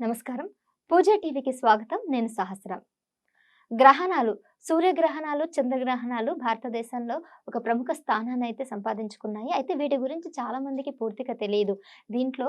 నమస్కారం. పూజా టీవీకి స్వాగతం. నేను సహస్రం. గ్రహణాలు సూర్యగ్రహణాలు చంద్రగ్రహణాలు భారతదేశంలో ఒక ప్రముఖ స్థానాన్ని అయితే సంపాదించుకున్నాయి. అయితే వీటి గురించి చాలా మందికి పూర్తిగా తెలియదు దీంట్లో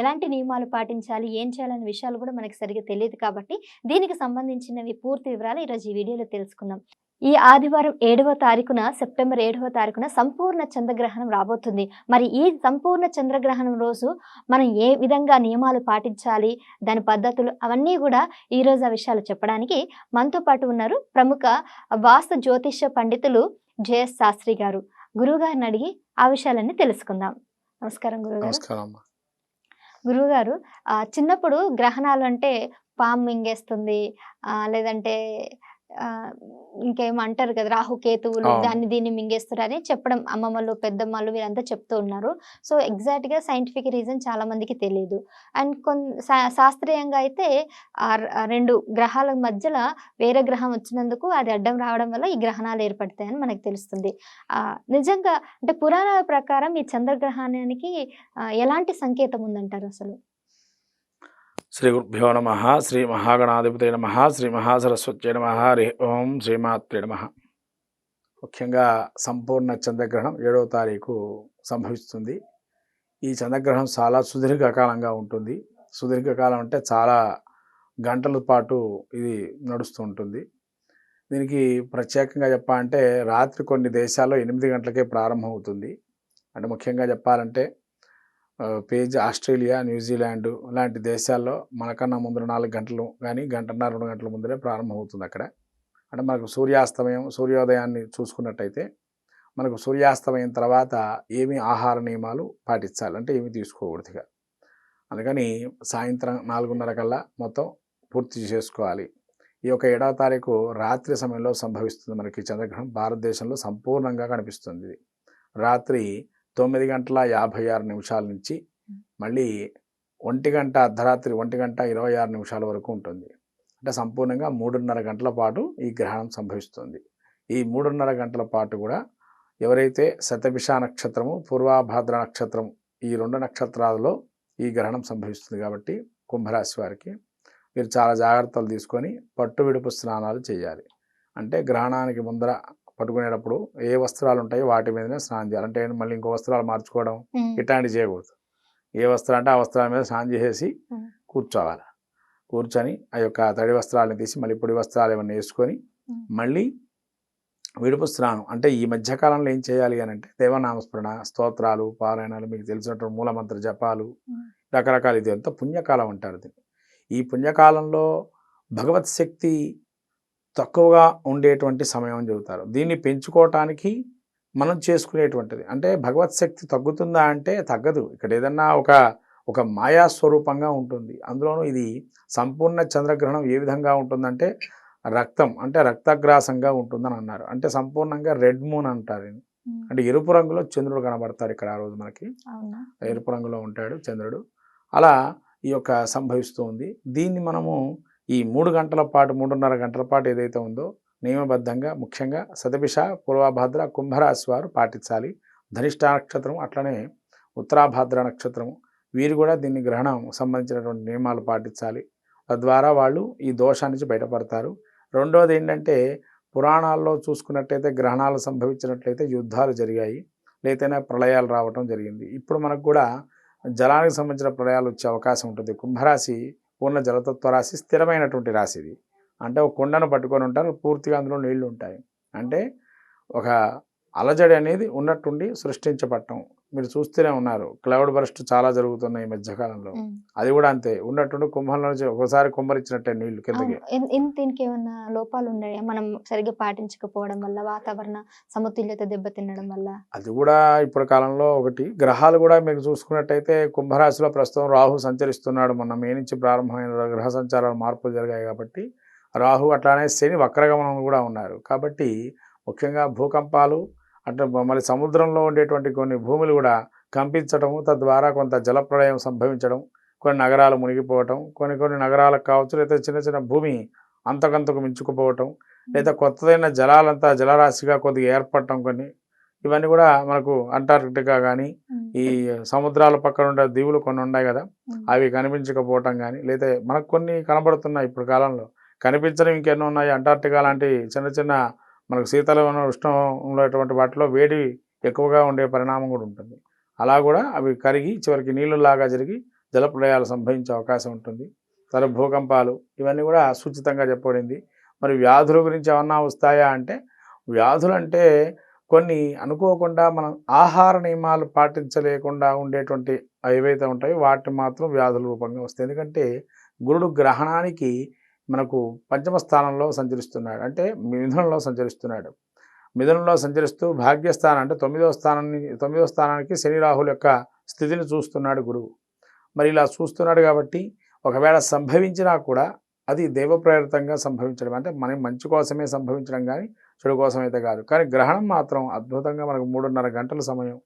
ఎలాంటి నియమాలు పాటించాలి ఏం చేయాలనే విషయాలు కూడా మనకి సరిగ్గా తెలియదు కాబట్టి దీనికి సంబంధించినవి పూర్తి వివరాలు ఈరోజు ఈ వీడియోలో తెలుసుకుందాం. ఈ ఆదివారం ఏడవ తారీఖున సెప్టెంబర్ ఏడవ తారీఖున సంపూర్ణ చంద్రగ్రహణం రాబోతుంది. మరి ఈ సంపూర్ణ చంద్రగ్రహణం రోజు మనం ఏ విధంగా నియమాలు పాటించాలి దాని పద్ధతులు అవన్నీ కూడా ఈ రోజు ఆ విషయాలు చెప్పడానికి మనతో పాటు ఉన్నారు ప్రముఖ వాస్తు జ్యోతిష పండితులు జేఎస్ శాస్త్రి గారు. గురువు గారిని అడిగి ఆ విషయాలన్నీ తెలుసుకుందాం. నమస్కారం అమ్మా. గురువుగారు చిన్నప్పుడు గ్రహణాలు అంటే పాము మింగేస్తుంది లేదంటే ఆ, ఇంకేమో అంటారు కదా రాహుకేతువులు. దాన్ని దీన్ని మింగేస్తారని చెప్పడం అమ్మమ్మలు పెద్దమ్మలు వీరంతా చెప్తూ ఉన్నారు. సో ఎగ్జాక్ట్గా సైంటిఫిక్ రీజన్ చాలా మందికి తెలియదు అండ్ కొన్ శా- శాస్త్రీయంగా అయితే రెండు గ్రహాల మధ్యలో వేరే గ్రహం వచ్చినందుకు అది అడ్డం రావడం వల్ల ఈ గ్రహణాలు ఏర్పడతాయని మనకు తెలుస్తుంది. ఆ నిజంగా అంటే పురాణాల ప్రకారం ఈ చంద్రగ్రహణానికి ఎలాంటి సంకేతం ఉందంటారు అసలు? శ్రీ గురుభ్యో నమ శ్రీ మహాగణాధిపతి నమ శ్రీ మహాసరస్వతి నమ హరి ఓం శ్రీమాత్రి నమ. ముఖ్యంగా సంపూర్ణ చంద్రగ్రహణం ఏడవ తారీఖు సంభవిస్తుంది. ఈ చంద్రగ్రహణం చాలా సుదీర్ఘకాలంగా ఉంటుంది. సుదీర్ఘకాలం అంటే చాలా గంటల పాటు ఇది నడుస్తూ ఉంటుంది. దీనికి ప్రత్యేకంగా చెప్పాలంటే రాత్రి కొన్ని దేశాల్లో ఎనిమిది గంటలకే ప్రారంభమవుతుంది. అంటే ముఖ్యంగా చెప్పాలంటే పేజ్ ఆస్ట్రేలియా న్యూజిలాండ్ లాంటి దేశాల్లో మనకన్నా ముందు నాలుగు గంటలు కానీ గంటన్నర రెండు గంటల ముందరే ప్రారంభమవుతుంది అక్కడ. అంటే మనకు సూర్యాస్తమయం సూర్యోదయాన్ని చూసుకున్నట్టయితే మనకు సూర్యాస్తమయం తర్వాత ఏమి ఆహార నియమాలు పాటించాలి అంటే ఏమి తీసుకోకూడదు ఇక అందుకని సాయంత్రం నాలుగున్నర కల్లా మొత్తం పూర్తి చేసుకోవాలి. ఈ యొక్క ఏడవ తారీఖు రాత్రి సమయంలో సంభవిస్తుంది మనకి చంద్రగ్రహణం. భారతదేశంలో సంపూర్ణంగా కనిపిస్తుంది రాత్రి తొమ్మిది గంటల యాభై ఆరు నిమిషాల నుంచి మళ్ళీ ఒంటి గంట అర్ధరాత్రి ఒంటి గంట ఇరవై ఆరు నిమిషాల వరకు ఉంటుంది. అంటే సంపూర్ణంగా మూడున్నర గంటల పాటు ఈ గ్రహణం సంభవిస్తుంది. ఈ మూడున్నర గంటల పాటు కూడా ఎవరైతే శతభిష నక్షత్రము పూర్వాభాద్ర నక్షత్రం ఈ రెండు నక్షత్రాలలో ఈ గ్రహణం సంభవిస్తుంది కాబట్టి కుంభరాశి వారికి మీరు చాలా జాగ్రత్తలు తీసుకొని పట్టు విడుపు స్నానాలు చేయాలి. అంటే గ్రహణానికి ముందర పట్టుకునేటప్పుడు ఏ వస్త్రాలు ఉంటాయో వాటి మీదనే స్నానం చేయాలి. అంటే మళ్ళీ ఇంకో వస్త్రాలు మార్చుకోవడం ఇట్లాంటివి చేయకూడదు. ఏ వస్త్రం అంటే ఆ వస్త్రాల మీద స్నానం చేసేసి. కూర్చోవాలి. కూర్చొని ఆ యొక్క తడి వస్త్రాలను తీసి మళ్ళీ పొడి వస్త్రాలు ఏమన్నా వేసుకొని. మళ్ళీ విడుపు స్నానం. అంటే ఈ మధ్యకాలంలో ఏం చేయాలి అని అంటే దేవనామస్మరణ స్తోత్రాలు పారాయణాలు మీకు తెలిసినటువంటి మూలమంత్ర జపాలు. రకరకాల ఇది అంతా పుణ్యకాలం అంటారు దీన్ని. ఈ పుణ్యకాలంలో భగవత్ శక్తి తక్కువగా ఉండేటువంటి సమయం అని చెబుతారు. దీన్ని పెంచుకోవటానికి మనం చేసుకునేటువంటిది. అంటే భగవత్ శక్తి తగ్గుతుందా అంటే తగ్గదు. ఇక్కడ ఏదన్నా ఒక ఒక మాయా స్వరూపంగా ఉంటుంది. అందులోనూ ఇది సంపూర్ణ చంద్రగ్రహణం ఏ విధంగా ఉంటుందంటే రక్తం అంటే రక్తగ్రాసంగా ఉంటుందని అన్నారు. అంటే సంపూర్ణంగా రెడ్ మూన్ అంటారు. అంటే ఎరుపు రంగులో చంద్రుడు కనబడతారు ఇక్కడ ఆ రోజు మనకి. ఎరుపు రంగులో ఉంటాడు చంద్రుడు. అలా ఈ యొక్క సంభవిస్తూ ఉంది. దీన్ని మనము ఈ మూడు గంటల పాటు మూడున్నర గంటల పాటు ఏదైతే ఉందో నియమబద్ధంగా ముఖ్యంగా సతభిష పూర్వభాద్ర కుంభరాశి వారు పాటించాలి. ధనిష్ట నక్షత్రం అట్లనే ఉత్తరాభాద్ర నక్షత్రం వీరు కూడా దీన్ని గ్రహణం సంబంధించినటువంటి నియమాలు పాటించాలి. తద్వారా వాళ్ళు ఈ దోషానికి బయటపడతారు. రెండవది ఏంటంటే పురాణాల్లో చూసుకున్నట్లయితే గ్రహణాలు సంభవించినట్లయితే యుద్ధాలు జరిగాయి. లేతేనే ప్రళయాలు రావటం జరిగింది. ఇప్పుడు మనకు కూడా జలానికి సంబంధించిన ప్రళయాలు వచ్చే అవకాశం ఉంటుంది. కుంభరాశి పూర్ణ జలతత్వ రాశి స్థిరమైనటువంటి రాశి ఇది. అంటే ఒక కొండను పట్టుకొని ఉంటారు పూర్తిగా అందులో నీళ్ళు ఉంటాయి. అంటే ఒక అలజడి అనేది ఉన్నట్టుండి సృష్టించబడటం. మీరు చూస్తూనే ఉన్నారు. క్లౌడ్ బర్స్ట్ చాలా జరుగుతున్నాయి ఈ మధ్యకాలంలో. అది కూడా అంతే. ఉన్నట్టుండి కుంభంలో నుంచి ఒకసారి కుమ్మరిచ్చినట్టే నీళ్ళు కిందకి. దీనికి ఏమన్నా లోపాలు ఉన్నాయా? మనం సరిగ్గా పాటించకపోవడం వల్ల వాతావరణ సమతుల్యత దెబ్బతినడం వల్ల? అది కూడా ఇప్పుడు కాలంలో ఒకటి. గ్రహాలు కూడా మీరు చూసుకున్నట్టయితే కుంభరాశిలో ప్రస్తుతం రాహు సంచరిస్తున్నాడు మొన్న మే నుంచి ప్రారంభమైన గ్రహ సంచారాలు మార్పులు జరిగాయి కాబట్టి రాహు అట్లానే శని వక్రగమనం కూడా ఉన్నారు. కాబట్టి ముఖ్యంగా భూకంపాలు అంటే మళ్ళీ సముద్రంలో ఉండేటువంటి కొన్ని భూములు కూడా కంపించటము తద్వారా కొంత జలప్రళయం సంభవించడం కొన్ని నగరాలు మునిగిపోవటం కొన్ని కొన్ని నగరాలకు కావచ్చు లేదా చిన్న చిన్న భూమి అంతకంతకు మించుకుపోవటం లేదా కొత్తదైన జలాలంతా జలరాశిగా కొద్దిగా ఏర్పడటం కొన్ని. ఇవన్నీ కూడా మనకు అంటార్కిటికా కానీ ఈ సముద్రాల పక్కన ఉండే దీవులు కొన్ని ఉన్నాయి కదా అవి కనిపించకపోవటం కానీ లేదా మనకు కొన్ని కనబడుతున్నాయి ఇప్పుడు కాలంలో. కనిపించడం ఇంకెన్నో ఉన్నాయి. అంటార్టికా లాంటి చిన్న చిన్న మనకు శీతల ఉష్ణం ఉండేటువంటి వాటిలో వేడి ఎక్కువగా ఉండే పరిణామం కూడా ఉంటుంది. అలా కూడా అవి కరిగి చివరికి నీళ్ళలాగా జరిగి జలప్రలయాలు సంభవించే అవకాశం ఉంటుంది. తర్వాత భూకంపాలు ఇవన్నీ కూడా సూచితంగా చెప్పబడింది. మరి వ్యాధుల గురించి ఏమన్నా వస్తాయా అంటే వ్యాధులు అంటే కొన్ని అనుకోకుండా మనం ఆహార నియమాలు పాటించలేకుండా ఉండేటువంటి ఏవైతే ఉంటాయో వాటిని మాత్రం వ్యాధుల రూపంగా వస్తాయి. ఎందుకంటే గురుడు గ్రహణానికి మనకు పంచమ స్థానంలో సంచరిస్తున్నాడు. అంటే మిథునంలో సంచరిస్తున్నాడు. మిథునంలో సంచరిస్తూ భాగ్యస్థానం అంటే తొమ్మిదవ స్థానాన్ని తొమ్మిదవ స్థానానికి శని రాహుల యొక్క స్థితిని చూస్తున్నాడు గురువు. మరి ఇలా చూస్తున్నాడు కాబట్టి ఒకవేళ సంభవించినా కూడా అది దైవప్రేరితంగా సంభవించడం. అంటే మనం మంచి కోసమే సంభవించడం కానీ చెడు కోసం అయితే కాదు. కానీ గ్రహణం మాత్రం అద్భుతంగా మనకు మూడున్నర గంటల సమయం.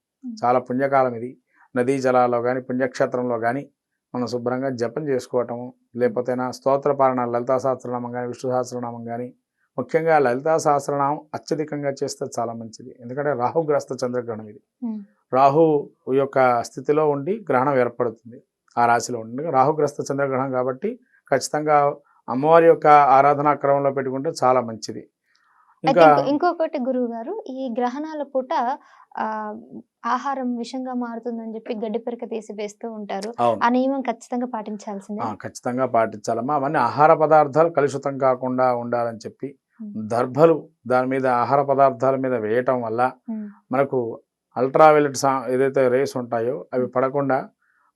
చాలా పుణ్యకాలం ఇది. నదీ జలాల్లో కానీ పుణ్యక్షేత్రంలో కానీ మనం శుభ్రంగా జపం చేసుకోవటము లేకపోతే నా స్తోత్ర పాలన లలితా సహస్రనామం కానీ విష్ణు సహస్రనామం కానీ ముఖ్యంగా లలితా సహస్రనామం అత్యధికంగా చేస్తే చాలా మంచిది. ఎందుకంటే రాహుగ్రస్త చంద్రగ్రహణం ఇది. రాహు యొక్క స్థితిలో ఉండి గ్రహణం ఏర్పడుతుంది. ఆ రాశిలో ఉండి రాహుగ్రస్త చంద్రగ్రహణం కాబట్టి ఖచ్చితంగా అమ్మవారి యొక్క ఆరాధనా క్రమంలో పెట్టుకుంటే చాలా మంచిది. ఇంకా ఇంకో- ఇంకొకటి గురువు గారు ఈ గ్రహణాల పూట ఆహారం విషంగా మారుతుందని చెప్పి గడ్డి పెరక తీసి వేస్తూ ఉంటారు. ఆ నియమం ఖచ్చితంగా పాటించాల్సిందే. ఖచ్చితంగా పాటించాలమ్మా. అవన్నీ ఆహార పదార్థాలు కలుషితం కాకుండా ఉండాలని చెప్పి దర్భలు దాని మీద ఆహార పదార్థాల మీద వేయటం వల్ల మనకు అల్ట్రావైలెట్ సా ఏదైతే రేస్ ఉంటాయో అవి పడకుండా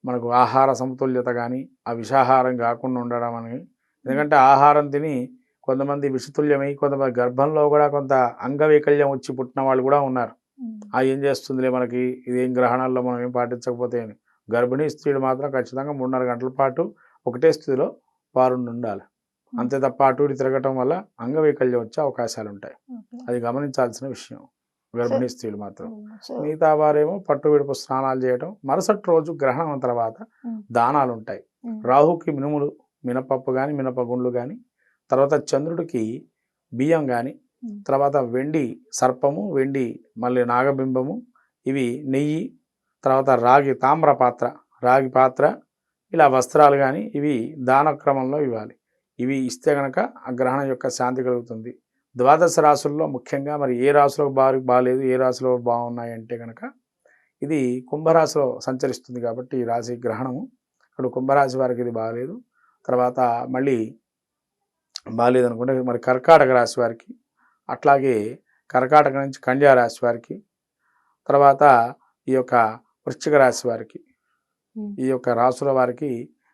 మనకు ఆహార సమతుల్యత కానీ ఆ విషాహారం కాకుండా ఉండడం అని. ఎందుకంటే ఆహారం తిని కొంతమంది విషతుల్యమై కొంతమంది గర్భంలో కూడా కొంత అంగవైకల్యం వచ్చి పుట్టిన వాళ్ళు కూడా ఉన్నారు. ఆ ఏం చేస్తుందిలే మనకి? ఇదేం గ్రహణాల్లో మనం ఏం పాటించకపోతే అని. గర్భిణీ స్త్రీలు మాత్రం ఖచ్చితంగా మూడున్నర గంటల పాటు ఒకటే స్థితిలో వారు ఉండాలి. అంతే తప్ప అటు తిరగటం వల్ల అంగవైకల్యం వచ్చే అవకాశాలు ఉంటాయి. అది గమనించాల్సిన విషయం. గర్భిణీ స్త్రీలు మాత్రం. మిగతా వారేమో పట్టు విడుపు స్నానాలు చేయటం మరుసటి రోజు గ్రహణం తర్వాత దానాలు ఉంటాయి రాహుకి మినుములు మినపప్పు కానీ మినపగుండ్లు కానీ తర్వాత చంద్రుడికి బియ్యం కానీ తర్వాత వెండి సర్పము వెండి మళ్ళీ నాగబింబము ఇవి నెయ్యి తర్వాత రాగి తామ్ర పాత్ర రాగి పాత్ర ఇలా వస్త్రాలు కానీ ఇవి దాన క్రమంలో ఇవ్వాలి. ఇవి ఇస్తే గనక ఆ గ్రహణం యొక్క శాంతి కలుగుతుంది. ద్వాదశ రాశుల్లో ముఖ్యంగా మరి ఏ రాశిలో బాగా బాగాలేదు ఏ రాశిలో బాగున్నాయి అంటే కనుక ఇది కుంభరాశిలో సంచరిస్తుంది కాబట్టి ఈ రాశి గ్రహణము. ఇక్కడ కుంభరాశి వారికి ఇది బాగాలేదు తర్వాత మళ్ళీ బాగాలేదు అనుకుంటే మరి కర్కాటక రాశి వారికి అట్లాగే కర్కాటక నుంచి కన్యా రాశి వారికి తర్వాత ఈ యొక్క వృశ్చిక రాశి వారికి ఈ యొక్క రాసుల వారికి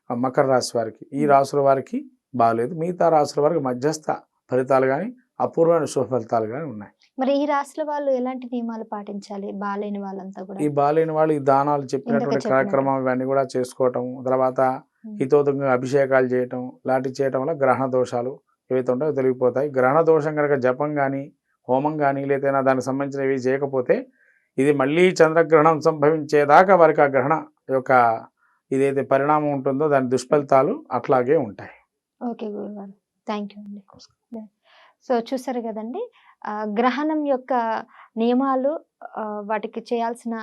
మకర రాశి వారికి ఈ. రాసుల వారికి బాగాలేదు మిగతా రాసుల వారికి మధ్యస్థ ఫలితాలు కానీ అపూర్వమైన శుభ ఫలితాలు కానీ ఉన్నాయి మరి ఈ రాశుల వాళ్ళు ఎలాంటి నియమాలు పాటించాలి బాలేని వాళ్ళంతా కూడా ఈ బాలేని వాళ్ళు ఈ దానాలు చెప్పినటువంటి. కార్యక్రమం ఇవన్నీ కూడా చేసుకోవటం తర్వాత. హితోతంగా అభిషేకాలు చేయటం లాంటివి చేయటం వల్ల గ్రహణ దోషాలు ఏవైతే ఉంటాయో తొలగిపోతాయి గ్రహణ దోషం కనుక జపం కానీ హోమం కానీ లేదైనా దానికి సంబంధించినవి చేయకపోతే ఇది మళ్ళీ చంద్రగ్రహణం సంభవించేదాకా వారికి ఆ గ్రహణ యొక్క ఇదైతే పరిణామం ఉంటుందో దాని దుష్ఫలితాలు అట్లాగే ఉంటాయి. ఓకే గురుగారు థ్యాంక్ యూ అండి. సో చూసారు కదండి గ్రహణం యొక్క నియమాలు వాటికి చేయాల్సిన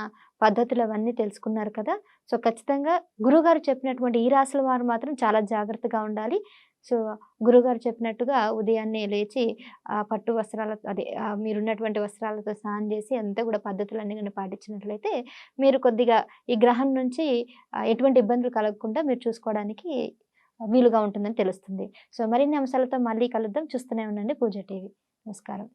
పద్ధతులు అవన్నీ తెలుసుకున్నారు కదా. సో ఖచ్చితంగా గురుగారు చెప్పినటువంటి ఈ రాసుల వారు మాత్రం చాలా జాగ్రత్తగా ఉండాలి. సో గురుగారు చెప్పినట్టుగా ఉదయాన్నే లేచి ఆ పట్టు వస్త్రాల అదే మీరున్నటువంటి వస్త్రాలతో స్నానం చేసి అంతా కూడా పద్ధతులన్నీ కానీ పాటించినట్లయితే మీరు కొద్దిగా ఈ గ్రహం నుంచి ఎటువంటి ఇబ్బందులు కలగకుండా మీరు చూసుకోవడానికి వీలుగా ఉంటుందని తెలుస్తుంది. సో మరిన్ని అంశాలతో మళ్ళీ కలుద్దాం. చూస్తూనే ఉండండి పూజ టీవీ. నమస్కారం.